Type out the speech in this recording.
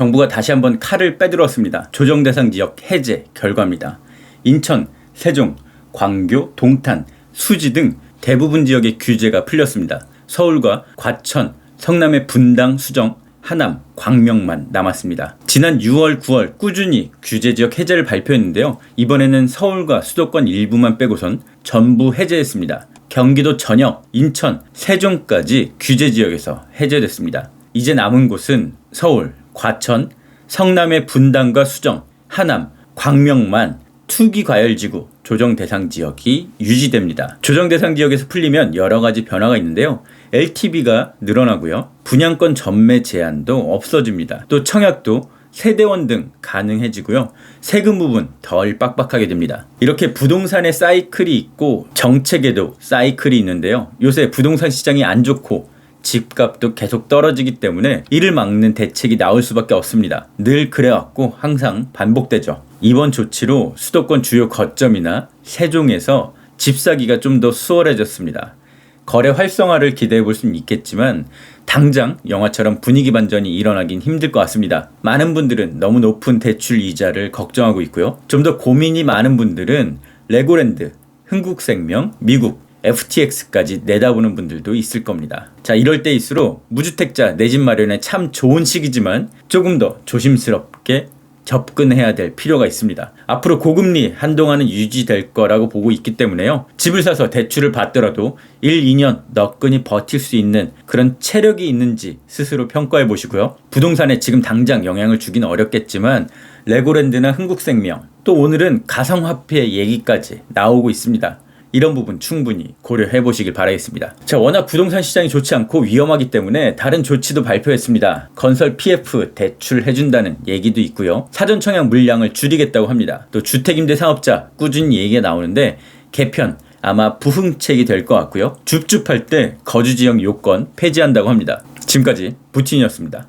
정부가 다시 한번 칼을 빼들었습니다. 조정 대상 지역 해제 결과입니다. 인천, 세종, 광교, 동탄, 수지 등 대부분 지역의 규제가 풀렸습니다. 서울과 과천, 성남의 분당, 수정, 하남, 광명만 남았습니다. 지난 6월, 9월 꾸준히 규제 지역 해제를 발표했는데요. 이번에는 서울과 수도권 일부만 빼고선 전부 해제했습니다. 경기도 전역, 인천, 세종까지 규제 지역에서 해제됐습니다. 이제 남은 곳은 서울, 과천, 성남의 분당과 수정, 하남, 광명만 투기 과열 지구 조정 대상 지역이 유지됩니다. 조정 대상 지역에서 풀리면 여러 가지 변화가 있는데요. LTV가 늘어나고요. 분양권 전매 제한도 없어집니다. 또 청약도 세대원 등 가능해지고요. 세금 부분 덜 빡빡하게 됩니다. 이렇게 부동산의 사이클이 있고 정책에도 사이클이 있는데요. 요새 부동산 시장이 안 좋고 집값도 계속 떨어지기 때문에 이를 막는 대책이 나올 수밖에 없습니다. 늘 그래왔고 항상 반복되죠. 이번 조치로 수도권 주요 거점이나 세종에서 집 사기가 좀 더 수월해졌습니다. 거래 활성화를 기대해 볼 수는 있겠지만 당장 영화처럼 분위기 반전이 일어나긴 힘들 것 같습니다. 많은 분들은 너무 높은 대출 이자를 걱정하고 있고요. 좀 더 고민이 많은 분들은 레고랜드, 흥국생명, 미국, FTX까지 내다보는 분들도 있을 겁니다. 자, 이럴 때일수록 무주택자 내 집 마련에 참 좋은 시기지만 조금 더 조심스럽게 접근해야 될 필요가 있습니다. 앞으로 고금리 한동안은 유지될 거라고 보고 있기 때문에요. 집을 사서 대출을 받더라도 1, 2년 너끈히 버틸 수 있는 그런 체력이 있는지 스스로 평가해 보시고요. 부동산에 지금 당장 영향을 주기는 어렵겠지만 레고랜드나 흥국생명 또 오늘은 가상화폐 얘기까지 나오고 있습니다. 이런 부분 충분히 고려해 보시길 바라겠습니다. 자, 워낙 부동산 시장이 좋지 않고 위험하기 때문에 다른 조치도 발표했습니다. 건설 PF 대출 해준다는 얘기도 있고요. 사전 청약 물량을 줄이겠다고 합니다. 또 주택임대 사업자 꾸준히 얘기가 나오는데 개편 아마 부흥책이 될 것 같고요. 줍줍할 때 거주 지역 요건 폐지한다고 합니다. 지금까지 부틴이었습니다.